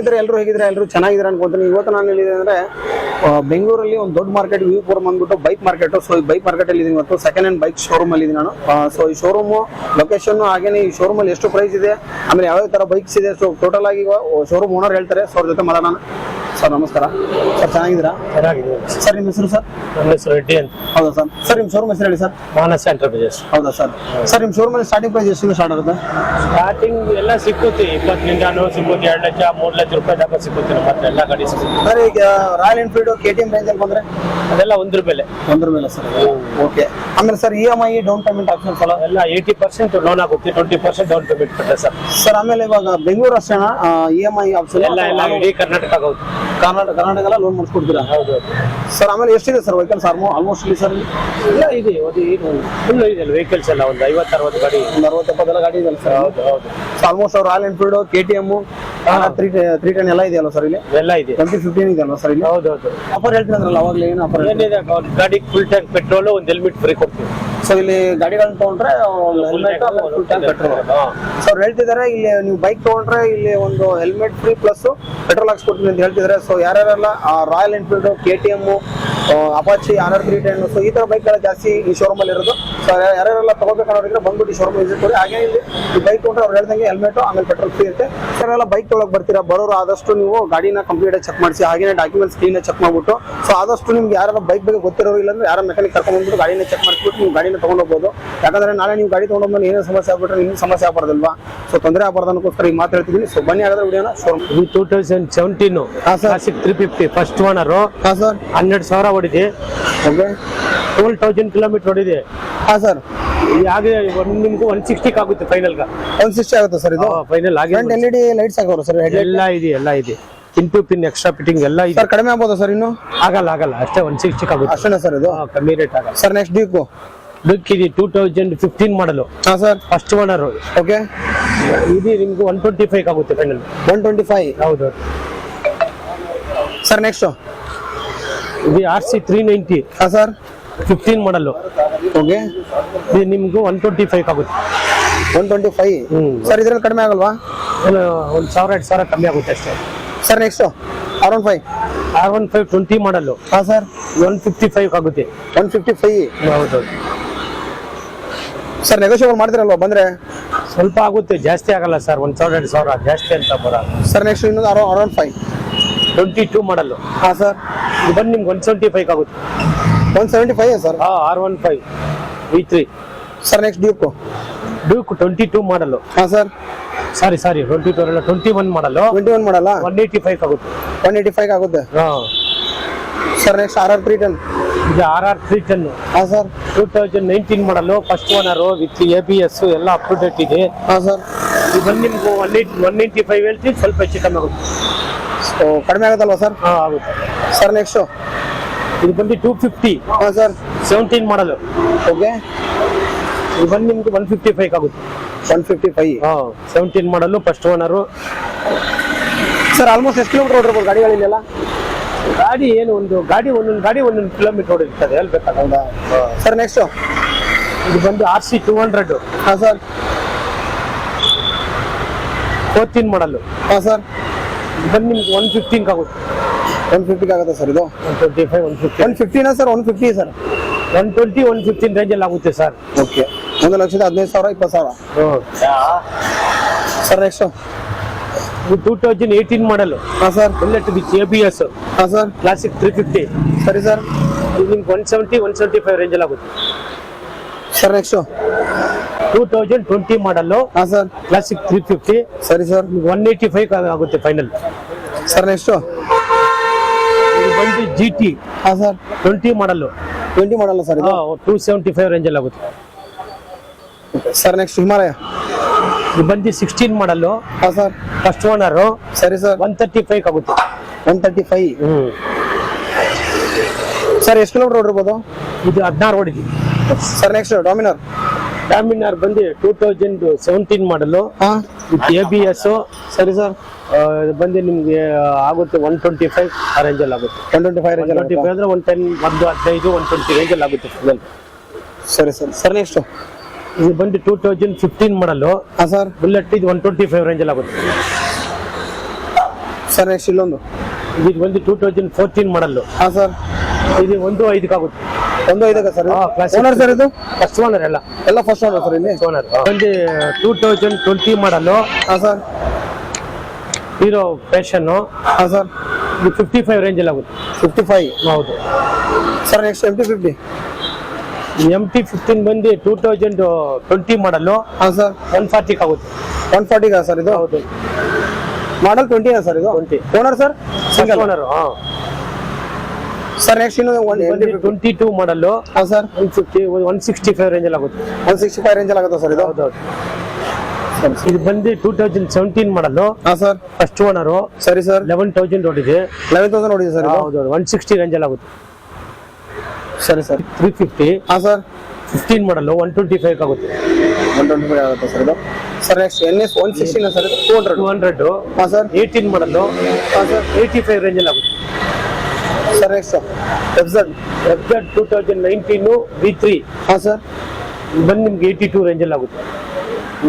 ಸ್ನೇಹಿತರೆ ಎಲ್ಲರೂ ಹೇಗಿದ್ರೆ ಎಲ್ಲರೂ ಚೆನ್ನಾಗಿದ್ರೆ ಅನ್ಕೊಂತೀನಿ. ಇವತ್ತು ನಾನು ಹೇಳಿದೆ ಅಂದ್ರೆ ಬೆಂಗಳೂರಲ್ಲಿ ಒಂದು ದೊಡ್ಡ ಮಾರ್ಕೆಟ್ ವ್ಯೂ ಫೋರ್ ಬಂದ್ಬಿಟ್ಟು ಬೈಕ್ ಮಾರ್ಕೆಟ್ ಸೊ ಈ ಬೈಕ್ ಮಾರ್ಕೆಟ್ ಅಲ್ಲಿ ಇದೀನಿ ಇವತ್ತು. ಸೆಕೆಂಡ್ ಹ್ಯಾಂಡ್ ಬೈಕ್ ಶೋರೂಮ್ ಅಲ್ಲಿ ನಾನು. ಸೊ ಈ ಶೋರೂಮ್ ಲೊಕೇಶನ್ ಹಾಗೇನೆ ಈ ಶೋರೂಮ್ ಅಲ್ಲಿ ಎಷ್ಟು ಪ್ರೈಸ್ ಇದೆ, ಆಮೇಲೆ ಯಾವ ತರ ಬೈಕ್ಸ್ ಇದೆ ಸೊ ಟೋಟಲ್ ಆಗಿ ಶೋರೂಮ್ ಓನರ್ ಹೇಳ್ತಾರೆ ಸೊ ಅವ್ರ ಜೊತೆ ಮಾತಾಡೋಣ ಸರ್ ನಮಸ್ಕಾರ. ಸರ್ ಚೆನ್ನಾಗಿದ್ದೀರಾ? ಚೆನ್ನಾಗಿದೆ ಸರ್ ನಿಮ್ಮ ಹೆಸರು ಸರ್? ನನ್ನ ಹೆಸರು ರೆಡ್ಡಿ ಅಂತ. ಹೌದಾ ಸರ್? ಸರ್ ನಿಮ್ಮ ಶೋರೂಮ್ ಹೆಸರು ಹೇಳಿ ಸರ್. ಮಾನಸ ಎಂಟರ್ಪ್ರೈಸಸ್ ಹೌದಾ ಸರ್? ಸರ್ ನಿಮ್ಮ ಶೋರೂಮಲ್ಲಿ ಸ್ಟಾರ್ಟಿಂಗ್ ಪ್ರೈಸ್ ಎಷ್ಟು ಸ್ಟಾರ್ಟ್ ಆಗುತ್ತೆ? ಸ್ಟಾರ್ಟಿಂಗ್ ಎಲ್ಲ ಸಿಕ್ಕುತ್ತೆ. ಇಪ್ಪತ್ತರಿಂದನೂ ಸಿಕ್ಕುತ್ತೆ ಎರಡು ಲಕ್ಷ ಮೂರು ಲಕ್ಷ ರೂಪಾಯಿ ತನಕ ಸಿಕ್ಕುತ್ತೆ ನಮ್ಮ ಹತ್ರ ಎಲ್ಲ ಗಾಡಿ ಸಿಗುತ್ತೆ ಸರ್ ಈಗ Royal Enfield K T M range ಬಂದರೆ? ಅದೆಲ್ಲ ಒಂದ್ರ ಬೆಲೆ. ಒಂದ್ರ ಮೇಲೆ ಸರ್. ಓಕೆ ಆಮೇಲೆ sir E M I down payment option follow ಎಲ್ಲ ಏಯ್ಟಿ ಪರ್ಸೆಂಟ್ ಲೋನ್ ಆಗುತ್ತೆ. ಟ್ವೆಂಟಿ ಪರ್ಸೆಂಟ್ ಡೌನ್ ಪೇಮೆಂಟ್ ಕಟ್ಟೆ ಸರ್. ಸರ್ ಆಮೇಲೆ ಇವಾಗ ಬೆಂಗಳೂರು ಅಷ್ಟೇನಾ? ಇ ಎಂ ಐ ಆಪ್ಷನ್ ಎಲ್ಲ ಎಲ್ಲ ಇಡೀ ಕರ್ನಾಟಕ ಆಗುತ್ತೆ. ಕರ್ನಾಟಕ ಕರ್ನಾಟಕ ಲೋನ್ ಮಾಡಿಸ್ಕೊಡ್ತೀರಾ? ಹೌದು ಸರ್ ಆಮೇಲೆ ಎಷ್ಟಿದೆ ಸರ್ ವೆಹಿಕಲ್ಸ್ ಆಲ್ಮೋಸ್ಟ್ ಇಲ್ಲಿ ಸರ್ ಇಲ್ಲ ಇದೆ ಒಂದು ಏನು ಫುಲ್ ಇದೆ ವೆಹಿಕಲ್ಸ್ ಎಲ್ಲ ಒಂದು ಐವತ್ತು ಅರವತ್ತು ಗಾಡಿ. ಒಂದು ಅರವತ್ತು ಎಪ್ಪತ್ತೆಲ್ಲ ಗಾಡಿ ಇದೆ ಸರ್ ಹೌದು ಹೌದು. ಆಲ್ಮೋಸ್ಟ್ ಅವ್ರು Royal Enfield K T M three three ten ಎಲ್ಲ ಇದೆಯಲ್ಲ ಸರ್ ಇಲ್ಲಿ? ಎಲ್ಲ ಇದೆ. ಟ್ವೆಂಟಿ ಫಿಫ್ಟೀನ್ ಇದೆಯಲ್ಲ ಸರ್ ಇಲ್ಲಿ? ಹೌದು ಹೌದು. ಆಫರ್ ಹೇಳ್ತೀನಂದ್ರಲ್ಲ ಅವಾಗಲೇ ಏನು ಆಫರ್ ಏನಿದೆ ಒಂದು ಗಾಡಿ ಫುಲ್ ಟ್ಯಾಂಕ್ ಪೆಟ್ರೋಲು ಒಂದು ಹೆಲ್ಮೆಟ್ ಫ್ರೀ ಕೊಡ್ತೀವಿ. ಸೊ ಇಲ್ಲಿ ಗಾಡಿಗಳನ್ನ ತಗೊಂಡ್ರೆ helmet full tank petrol so ಅವ್ರು ಹೇಳ್ತಿದ್ದಾರೆ ಇಲ್ಲಿ ನೀವು ಬೈಕ್ ತಗೊಂಡ್ರೆ ಇಲ್ಲಿ ಒಂದು ಹೆಲ್ಮೆಟ್ ಫ್ರೀ ಪ್ಲಸ್ ಪೆಟ್ರೋಲ್ ಹಾಕ್ಸ್ಕೊಡ್ತೀನಿ ಅಂತ ಹೇಳ್ತಿದ್ದಾರೆ so ಯಾರ್ಯಾರೆಲ್ಲ Royal Enfield K T M Apache R R three ten so ಈ ತರ ಬೈಕ್ಗಳ ಜಾಸ್ತಿ ಈ ಶೋರೂಮ್ ಅಲ್ಲಿ ಇರೋದು. ಯಾರ್ಯಾರೆಲ್ಲ ತಗೋಬೇಕನ್ನೋರಿದ್ರೆ ಬಂದ್ಬಿಟ್ಟು ಶೋರೂಮ್ ವಿಸಿಟ್ ಕೊಡಿ ಹಾಗೆ ಇಲ್ಲಿ ಈ ಬೈಕ್ ತೊಗೊಂಡ್ರೆ ಅವ್ರು ಹೇಳ್ದಂಗೆ ಹೆಲ್ಮೆಟ್ ಆಮೇಲೆ ಪೆಟ್ರೋಲ್ ಫ್ರೀ ಇರುತ್ತೆ. ಸರ್ ಎಲ್ಲ ಬೈಕ್ ತೊಗೊಳಕ್ ಬರ್ತೀರಾ? ಬರೋರು ಆದಷ್ಟು ನೀವು ಗಾಡಿನ ಕಂಪ್ಲೀಟ್ ಆಗಿ ಚೆಕ್ ಮಾಡಿಸಿ ಹಾಗೆ ಡಾಕ್ಯುಮೆಂಟ್ಸ್ ಕ್ಲೀನ್ ಚೆಕ್ ಮಾಡ್ಬಿಟ್ಟು ಸೊ ಆದಷ್ಟು ನಿಮ್ಗೆ ಯಾರು ಬೈಕ್ ಬಗ್ಗೆ ಗೊತ್ತಿರೋರು ಇಲ್ಲಾಂದ್ರೆ ಯಾರ ಮೆಕಾನಿಕ್ ಕರ್ಕೊಂಡ್ಬಿಟ್ಟು ಗಾಡಿನ ಚೆಕ್ ಮಾಡಿಸ್ಬಿಟ್ಟು ನೀವು ಗಾಡಿನ ತೊಗೊಂಡೋಗ್ಬೋದು ಹೋಗ್ಬೋದು. ಯಾಕಂದ್ರೆ ನಾಳೆ ನೀವು ಗಾಡಿ ತಗೊಂಡೋದ್ಮೇಲೆ ಏನೇ ಸಮಸ್ಯೆ ಆಗ್ಬಿಟ್ರೆ ನಿಮ್ಗೆ ಸಮಸ್ಯೆ ಆಗ್ಬಾರ್ದಲ್ವಾ? ಸೊ ತೊಂದರೆ ಆಗ್ಬಾರ್ದು ಅನ್ಕೋಸ್ಕರ ಈ ಮಾತು ಹೇಳ್ತಿದ್ದೀನಿ. ಸೊ ಬನ್ನಿ ಹಾಗಾದ್ರೆ ವಿಡಿಯೋನ ಶೋರೂಮ್ ಇದು two thousand seventeen. Classic three fifty first owner ಹನ್ನೆರಡು ಸಾವಿರ ಹೊಡಿದೆ ಓಕೆ ಟ್ವೆಲ್ ತೌಸಂಡ್ ಕಿಲೋಮೀಟರ್ ಹೊಡಿದೆ ಸರ್? ಹಾಗೆ ಒಂದು ನಿಮ್ಗೆ ಒನ್ ಸಿಕ್ಸ್ಟಿಗೆ ಆಗುತ್ತೆ ಫೈನಲ್ ಒನ್ ಸಿಕ್ಸ್ಟಿ ಆಗುತ್ತೆ ಸರ್ ಇದು? ಫೈನಲ್ ಆಗಿ front L E D lights ಹಾಕೋರು ಸರ್ ಹೆಡ್ ಎಲ್ಲ ಇದೆ ಎಲ್ಲ ಇದೆ. Pin to pin extra fitting ಎಲ್ಲ ಇದೆ. ಸರ್ ಕಡಿಮೆ ಆಗ್ಬೋದು ಸರ್ ಇನ್ನು? ಆಗಲ್ಲ ಆಗಲ್ಲ. ಅಷ್ಟೇ ಒನ್ ಸಿಕ್ಸ್ಟಿಗೆ ಆಗುತ್ತೆ. ಅಷ್ಟೇನಾ ಸರ್ ಇದು? ಹಾ, ಕಮ್ಮಿ ರೇಟ್ ಆಗಲ್ಲ. ಸರ್ ನೆಕ್ಸ್ಟ್ ಡೀಕು ಬಿಕ್ ಇದೆ ಟೂ ತೌಸಂಡ್ ಫಿಫ್ಟೀನ್ ಮಾಡಲು ಹಾಂ ಸರ್. ಫಸ್ಟ್ ಓನರ್ ಓಕೆ ಇದು ನಿಮ್ಗೆ ಒನ್ ಟ್ವೆಂಟಿ ಫೈವ್ ಆಗುತ್ತೆ ಫೈನಲ್ ಒನ್ ಟ್ವೆಂಟಿ ಫೈವ್ ಹೌದು ಸರ್ ನೆಕ್ಸ್ಟ್ ಇದು ಆರ್ ಸಿ ತ್ರೀ ನೈಂಟಿ ಹಾಂ ಸರ್. ಫಿಫ್ಟೀನ್ ಮಾಡಲು ಓಕೆ ಇದು ನಿಮ್ಗೆ ಒನ್ ಟ್ವೆಂಟಿ ಫೈವ್ ಆಗುತ್ತೆ. ಒನ್ ಟ್ವೆಂಟಿ ಫೈವ್ ಹ್ಞೂ ಸರ್ ಇದ್ರಲ್ಲಿ ಕಡಿಮೆ ಆಗಲ್ವಾ? ಒಂದು ಸಾವಿರ ಎರಡು ಸಾವಿರ ಕಮ್ಮಿ ಆಗುತ್ತೆ ಅಷ್ಟೇ. Sir next R one five R one five twenty ಮಾಡಲ್ಲು ಹಾಂ ಸರ್ ಒನ್ ಫಿಫ್ಟಿ ಫೈವ್ ಆಗುತ್ತೆ. ಒನ್ ಫಿಫ್ಟಿ ಫೈವ್ ಹೌದು. ಸರ್ ನೆಗೋಷಿಯೇಬಲ್ ಮಾಡ್ತೀರಲ್ವಾ? ಬಂದರೆ? ಸ್ವಲ್ಪ ಆಗುತ್ತೆ ಜಾಸ್ತಿ ಆಗಲ್ಲ ಸರ್ ಒಂದು ಸಾವಿರ ಎರಡು ಸಾವಿರ ಜಾಸ್ತಿ ಅಂತ ಬರಲ್ಲ ಸರ್ ನೆಕ್ಸ್ಟ್ ಇನ್ನೊಂದು R R one five twenty two ಮಾಡಲ್ಲು ಹಾಂ ಸರ್ ಇದು ಬಂದು ನಿಮ್ಗೆ ಒನ್ ಸೆವೆಂಟಿ ಫೈವ್ ಆಗುತ್ತೆ. One seventy five sir. ಹಾಂ R one five V three sir next Duke Duke twenty two ಮಾಡಲು ಹಾಂ sir. Sorry sorry twenty two ಅಲ್ಲ ಟ್ವೆಂಟಿ ಒನ್ ಮಾಡಲು ಟ್ವೆಂಟಿ ಒನ್ ಮಾಡಲ್ಲ ಒನ್ ಏಯ್ಟಿ ಫೈವ್ ಆಗುತ್ತೆ. ಒನ್ ಏಯ್ಟಿ ಫೈವ್ ಆಗುತ್ತೆ. ಹಾಂ. Sir next R R three ten ಇದು R R three ten ಹಾಂ ಸರ್. ಟೂ ತೌಸಂಡ್ ನೈನ್ಟೀನ್ ಮಾಡಲು first owner with A B S ಎಲ್ಲ ಅಪ್ ಟು ಡೇಟ್ ಇದೆ. ಹಾಂ ಸರ್. ಇದು ಬಂದು ನಿಮ್ಗೆ one eighty one eighty five ಹೇಳ್ತೀವಿ ಸ್ವಲ್ಪ ಹೆಚ್ಚು ಕಮ್ಮಿ ಆಗುತ್ತೆ. ಸೊ ಕಡಿಮೆ ಆಗುತ್ತಲ್ವಾ ಸರ್? ಹಾಂ ಆಗುತ್ತೆ. ಸರ್ ನೆಕ್ಸ್ಟು ಇದು ಬಂದು ಟೂ ಫಿಫ್ಟಿ ಹಾಂ ಸರ್. ಸೆವೆಂಟೀನ್ ಮಾಡಲು ಓಕೆ. ಇದು ಬಂದು ನಿಮ್ಗೆ ಒನ್ ಫಿಫ್ಟಿ ಫೈವ್ ಆಗುತ್ತೆ. ಒನ್ ಫಿಫ್ಟಿ ಫೈವ್ ಹಾಂ ಸೆವೆಂಟೀನ್ ಮಾಡಲು ಫಸ್ಟ್ ಓನರು ಸರ್ ಆಲ್ಮೋಸ್ಟ್ ಎಷ್ಟು ಕಿಲೋಮೀಟರ್ ಓಡಿರ್ಬೋದು ಗಾಡಿಗಳಿಲ್ಲ ಗಾಡಿ ಏನು ಒಂದು ಗಾಡಿ ಒಂದೊಂದು ಗಾಡಿ ಒಂದೊಂದು ಕಿಲೋಮೀಟರ್ ಹೊಡಿರ್ತದೆ ಎಲ್ಲಿ ಬೇಕಾಗ ಸರ್ ನೆಕ್ಸ್ಟು ಇದು ಬಂದು ಆರ್ ಸಿ ಟೂ ಹಂಡ್ರೆಡ್ ಹಾಂ ಸರ್. ಫೋರ್ಟೀನ್ ಮಾಡಲು ಹಾಂ ಸರ್. ಇದು ಬಂದು ನಿಮ್ಗೆ ಒನ್ ಫಿಫ್ಟೀನ್ಗೆ ಆಗುತ್ತೆ. ಒನ್ ಫಿಫ್ಟಿಗೆ ಆಗುತ್ತೆ ಸರ್ ಇದು? One twenty five one fifty one ಫಿಫ್ಟಿನಾ sir? One fifty sir? One twenty one fifteen ರೇಂಜಲ್ಲಿ ಆಗುತ್ತೆ ಸರ್. ಓಕೆ. ಒಂದು ಲಕ್ಷದ ಹದಿನೈದು ಸಾವಿರ ಇಪ್ಪತ್ತು ಸಾವಿರ? Sir next two thousand eighteen ಮಾಡಲು ಹಾಂ sir. Bullet with A B S ಹಾಂ ಸರ್. ಕ್ಲಾಸಿಕ್ ತ್ರೀ ಫಿಫ್ಟಿ ಸರಿ ಸರ್. ಇದು ನಿಮ್ಗೆ one seventy one seventy five ರೇಂಜಲ್ಲಿ ಆಗುತ್ತೆ. Sir next two thousand twenty ಮಾಡಲು ಹಾಂ ಸರ್. ಕ್ಲಾಸಿಕ್ ತ್ರೀ ಫಿಫ್ಟಿ ಸರಿ ಸರ್. ಒನ್ ಏಯ್ಟಿ ಫೈವ್ ಆಗುತ್ತೆ ಫೈನಲ್ ಸರ್ ನೆಕ್ಸ್ಟು ಬಂದು ಜಿ ಟಿ ಹಾಂ ಸರ್. ಟ್ವೆಂಟಿ ಮಾಡಲು ಟ್ವೆಂಟಿ ಮಾಡಲ್ಲ ಸರ್ ಇದು? ಟೂ ಸೆವೆಂಟಿ ಫೈವ್ ರೇಂಜಲ್ಲಿ ಆಗುತ್ತೆ. ಸರ್ ನೆಕ್ಸ್ಟ್ ಹಿಮಾಲಯ ಇದು ಬಂದು ಸಿಕ್ಸ್ಟೀನ್ ಮಾಡಲು ಹಾಂ ಸರ್. ಫಸ್ಟ್ ಓನರು ಸರಿ ಸರ್. ಒನ್ ತರ್ಟಿ ಫೈವ್ ಆಗುತ್ತೆ. ಒನ್ ತರ್ಟಿ ಫೈವ್ ಹ್ಮ್. ಸರ್ ಎಷ್ಟು ಕಿಲೋಮೀಟರ್ ಓಡಿರ್ಬೋದು? ಇದು ಹದಿನಾರು ಓಡಿದ್ವಿ ಸರ್ ನೆಕ್ಸ್ಟ್ ಡಾಮಿನರ್ ಡಾಮಿನಾರ್ ಬಂದು ಟೂ ತೌಸಂಡ್ ಸೆವೆಂಟೀನ್ ಮಾಡಲು. ಹಾಂ. ವಿತ್ ಎ ಬಿ ಎಸ್ ಸರಿ ಸರ್. ಬಂದು ನಿಮ್ಗೆ ಆಗುತ್ತೆ ಒನ್ ಟ್ವೆಂಟಿ ಫೈವ್ ಆ ರೇಂಜಲ್ಲಿ ಆಗುತ್ತೆ one twenty five range twenty five ಅಂದ್ರೆ ಒನ್ ಟೆನ್ ಒಂದು ಹದಿನೈದು ಒನ್ ಟ್ವೆಂಟಿ ರೇಂಜಲ್ಲಿ ಆಗುತ್ತೆ ಸರಿ ಸರ್. ಸರ್ ಎಷ್ಟು ಇದು ಬಂದು ಟೂ ತೌಸಂಡ್ ಫಿಫ್ಟೀನ್ ಮಾಡಲು. ಹಾಂ ಸರ್. ಬುಲೆಟ್ ಇದು ಒನ್ ಟ್ವೆಂಟಿ ಫೈವ್ ರೇಂಜಲ್ಲಿ ಆಗುತ್ತೆ. ಸರ್ ನೆಕ್ಸ್ಟ್ ಇಲ್ಲೊಂದು. ಇದು ಬಂದು ಟೂ ತೌಸಂಡ್ ಫೋರ್ಟೀನ್ ಮಾಡಲ್ಲು ಹಾಂ ಸರ್. ಇದು ಒಂದು ಐದಕ್ಕೆ ಆಗುತ್ತೆ ಒಂದು ಐದಕ್ಕೆ ಸರ್. ಓನರ್ ಸರ್ ಇದು? ಫಸ್ಟ್ ಓನರ್ ಎಲ್ಲ. ಎಲ್ಲ ಫಸ್ಟ್ ಓನರ್ ಸರ್ ಇಲ್ಲಿ? ಓನರ್ ಒಂದು ಟೂ ತೌಸಂಡ್ ಟ್ವೆಂಟಿ ಮಾಡಲು ಹಾಂ ಸರ್. ಹೀರೋ ಫ್ಯಾಷನ್ನು ಹಾಂ ಸರ್. ಇದು ಫಿಫ್ಟಿ ಫೈವ್ ರೇಂಜಲ್ಲಿ ಆಗುತ್ತೆ. ಫಿಫ್ಟಿ ಫೈವ್ ಹೌದು. Sir next M T fifty M T fifteen ಬಂದು ಟೂ ತೌಸಂಡ್ ಟ್ವೆಂಟಿ ಮಾಡಲು ಹಾಂ ಸರ್. ಒನ್ ಫಾರ್ಟಿಗೆ ಆಗುತ್ತೆ. ಒನ್ ಫಾರ್ಟಿಗಾ ಸರ್ ಇದು? ಹೌದು. ಮಾಡಲ್ ಟ್ವೆಂಟಿನಾ ಸರ್ ಇದು? 20. Owner sir? ಸಿಂಗಲ್ ಓನರ್ ಹಾಂ. ಸರ್ ನೆಕ್ಸ್ಟ್ ಇನ್ನೊಂದು ಒನ್ ಟ್ವೆಂಟಿ ಟೂ ಮಾಡಲ್ ಹಾಂ sir one fifty one sixty five ರೇಂಜಲ್ಲಿ ಆಗುತ್ತೆ. ಒನ್ ಸಿಕ್ಸ್ಟಿ ಫೈವ್ ರೇಂಜಲ್ಲಿ ಆಗುತ್ತೆ ಸರ್ ಇದು. ಹೌದೌದು ಇದು ಬಂದು ಟೂ ತೌಸಂಡ್ ಸೆವೆಂಟೀನ್ ಮಾಡಲು ಹಾಂ ಸರ್ ಫಸ್ಟ್ ಓನರು ಸರಿ ಸರ್ ಲೆವೆನ್ ತೌಸಂಡ್ ಓಡಿದೆ. ಲೆವೆನ್ ತೌಸಂಡ್ ನೋಡಿದೆ ಸರ್ ಹೌದೌದು ಒನ್ ಸಿಕ್ಸ್ಟಿ ರೇಂಜಲ್ಲಿ ಆಗುತ್ತೆ. ಸರಿ ಸರ್ ತ್ರೀ ಫಿಫ್ಟಿ ಹಾಂ ಸರ್ ಫಿಫ್ಟೀನ್ ಮಾಡಲು ಒನ್ ಟ್ವೆಂಟಿ ಫೈವ್ ಆಗುತ್ತೆ. ಒನ್ ಟ್ವೆಂಟಿ ಫೈವ್ ಆಗುತ್ತೆ ಸರ್ ಇದು. Sir next N S one sixteen sir two hundred two hundred ಹಾಂ ಸರ್ ಏಯ್ಟೀನ್ ಮಾಡಲು ಹಾಂ ಸರ್ ಏಯ್ಟಿ ಫೈವ್ ರೇಂಜಲ್ಲಿ ಆಗುತ್ತೆ. Sir next F Z FZ two thousand nineteen B three ಹಾಂ sir. ಬಂದು ನಿಮ್ಗೆ ಏಯ್ಟಿ ಟೂ ರೇಂಜಲ್ಲಿ ಆಗುತ್ತೆ.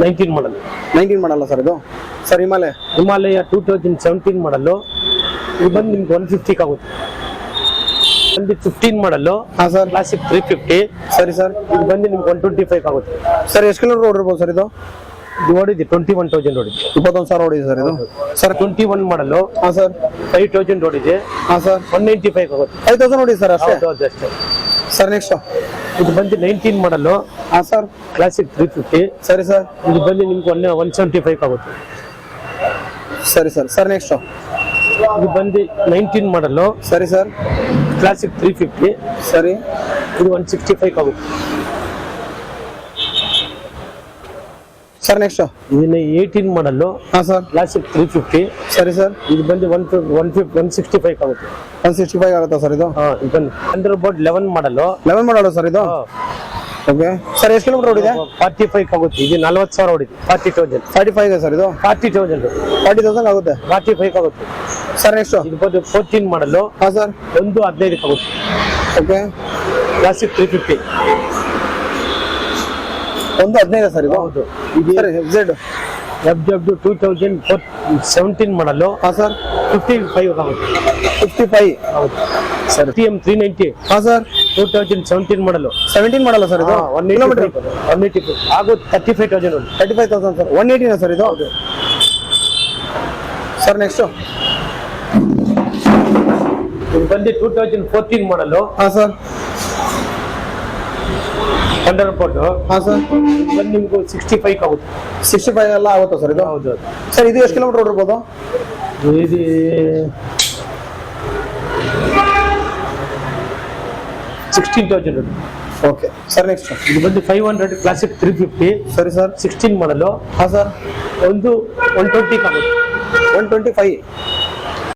ನೈನ್ಟೀನ್ ಮಾಡಲು ನೈನ್ಟೀನ್ ಮಾಡಲ್ಲ ಸರ್ ಇದು? Sir Himalaya. Himalaya two thousand seventeen ಮಾಡಲ್ಲು ಇದು ಬಂದು ನಿಮ್ಗೆ ಒನ್ ಫಿಫ್ಟಿಗೆ ಆಗುತ್ತೆ. ಬಂದು ಫಿಫ್ಟೀನ್ ಮಾಡಲ್ಲು ಹಾಂ ಸರ್. ಕ್ಲಾಸಿಕ್ ತ್ರೀ ಫಿಫ್ಟಿ ಸರಿ ಸರ್. ಇದು ಬಂದು ನಿಮ್ಗೆ ಒನ್ ಟ್ವೆಂಟಿ ಫೈವ್ ಆಗುತ್ತೆ. ಸರ್ ಎಷ್ಟು ಕಿಲೋಮೀಟರ್ ಓಡಿರ್ಬೋದು ಸರ್ ಇದು? ಓಡಿದೆ ಟ್ವೆಂಟಿ ಒನ್ ತೌಸಂಡ್ ಓಡಿದೆ ಇಪ್ಪತ್ತೊಂದು ಸಾವಿರ ಓಡಿದೆ ಸರ್ ಇದು. ಸರ್ ಟ್ವೆಂಟಿ ಒನ್ ಮಾಡಲು ಹಾಂ ಸರ್. ಫೈವ್ ತೌಸಂಡ್ ಓಡಿದೆ ಹಾಂ ಸರ್. ಒನ್ ನೈಂಟಿ ಫೈವ್ ಆಗುತ್ತೆ ಫೈವ್ ತೌಸಂಡ್ ಓಡಿದೆ ಸರ್ ಅಷ್ಟೇ. ಹೌದು ಹೌದು ಅಷ್ಟೇ. ಸರ್ ನೆಕ್ಸ್ಟ್ ಇದು ಬಂದು ನೈನ್ಟೀನ್ ಮಾಡಲು ಹಾಂ ಸರ್. ಕ್ಲಾಸಿಕ್ ತ್ರೀ ಫಿಫ್ಟಿ ಸರಿ ಸರ್. ಇದು ಬಂದು ನಿಮ್ಗೆ ಒನ್ ಒನ್ ಸೆವೆಂಟಿ ಫೈವ್ ಆಗುತ್ತೆ. ಸರಿ ಸರ್. ಸರ್ ನೆಕ್ಸ್ಟ್ ಇದು ಬಂದು ನೈನ್ಟೀನ್ ಮಾಡಲು ಸರಿ ಸರ್. ಕ್ಲಾಸಿಕ್ ತ್ರೀ ಫಿಫ್ಟಿ ಸರಿ. ಇದು ಒನ್ ಸಿಕ್ಸ್ಟಿ ಫೈವ್ ಆಗುತ್ತೆ. ಸರ್ ನೆಕ್ಸ್ಟ್ ಇದನ್ನ ಏಯ್ಟೀನ್ ಮಾಡಲ್ಲು ಹಾಂ ಸರ್ ಕ್ಲಾಸಿಕ್ ತ್ರೀ ಫಿಫ್ಟಿ ಸರಿ ಸರ್ ಇದು ಬಂದು one one fifty one sixty five ಆಗುತ್ತೆ. ಒನ್ ಸಿಕ್ಸ್ಟಿ ಫೈವ್ ಆಗುತ್ತಾ ಸರ್ ಇದು? ಹಾಂ ಇದು ಬಂದು ಅಂಡರ್ ಬೋರ್ಡ್ ಲೆವೆನ್ ಮಾಡಲು ಲೆವೆನ್ ಮಾಡೋಣ ಸರ್ ಇದು? ಓಕೆ ಸರ್ ಎಷ್ಟು ಕಿಲೋಮೀಟರ್ ಓಡಿದೆ? ಫಾರ್ಟಿ ಫೈವ್ ಆಗುತ್ತೆ. ಇದು ನಲ್ವತ್ತು ಸಾವಿರ ಹೊಡಿದೆ forty thousand forty five sir ಇದು? ಫಾರ್ಟಿ ತೌಸಂಡ್ ಫಾರ್ಟಿ ತೌಸಂಡ್ ಆಗುತ್ತೆ. ಫಾರ್ಟಿ ಫೈವ್ ಆಗುತ್ತೆ ಸರ್ ನೆಕ್ಸ್ಟ್ ಇದು ಬಂದು ಫೋರ್ಟೀನ್ ಮಾಡಲು ಹಾಂ ಸರ್ ಒಂದು ಹದಿನೈದಕ್ಕೆ ಆಗುತ್ತೆ. ಓಕೆ ಕ್ಲಾಸಿಕ್ ತ್ರೀ ಫಿಫ್ಟಿ ಒಂದು ಹದಿನೈದು ಸರ್ ಇದು. ಹೌದು. ಇದು sir F Z F W two thousand four seventeen ಮಾಡಲು ಹಾಂ ಸರ್. ಫಿಫ್ಟಿ ಫೈವ್ ಹೌದು. ಫಿಫ್ಟಿ ಫೈವ್ ಹೌದು. Sir. T M three ninety ಹಾಂ ಸರ್. ಟೂ ತೌಸಂಡ್ ಸೆವೆಂಟೀನ್ ಮಾಡಲು ಸೆವೆಂಟೀನ್ ಮಾಡಲ್ಲ ಸರ್ ಇದು? ಒನ್ ಕಿಲೋಮೀಟರ್ ಒನ್ ಏಯ್ಟಿ ಆಗುತ್ತೆ ತರ್ಟಿ ಫೈವ್ ತೌಸಂಡ್ ಉಂಟು. Thirty five thousand sir one ಏಯ್ಟಿನ sir ಇದು? ಹೌದು. ಸರ್ ನೆಕ್ಸ್ಟು ಇದು ಬಂದು ಟೂ ತೌಸಂಡ್ ಫೋರ್ಟೀನ್ ಮಾಡಲು ಹಾಂ ಸರ್. ಅಂಡರ್ ಬೋರ್ಡ್ ಹಾಂ ಸರ್ ಬಂದು ನಿಮ್ಗೆ ಸಿಕ್ಸ್ಟಿ ಫೈವ್ ಆಗುತ್ತೆ. ಸಿಕ್ಸ್ಟಿ ಫೈವ್ ಎಲ್ಲ ಆಗುತ್ತಾ ಸರ್ ಇದು? ಹೌದು ಸರ್ ಇದು ಎಷ್ಟು ಕಿಲೋಮೀಟರ್ ಓಡಿರ್ಬೋದು? ಇದು sixteen thousand okay sir next ಇದು ಬಂದು five hundred classic three fifty ಸರಿ ಸರ್ ಸಿಕ್ಸ್ಟೀನ್ ಮಾಡಲು ಹಾಂ ಸರ್ ಒಂದು ಒನ್ ಟ್ವೆಂಟಿ ಆಗುತ್ತೆ. One twenty five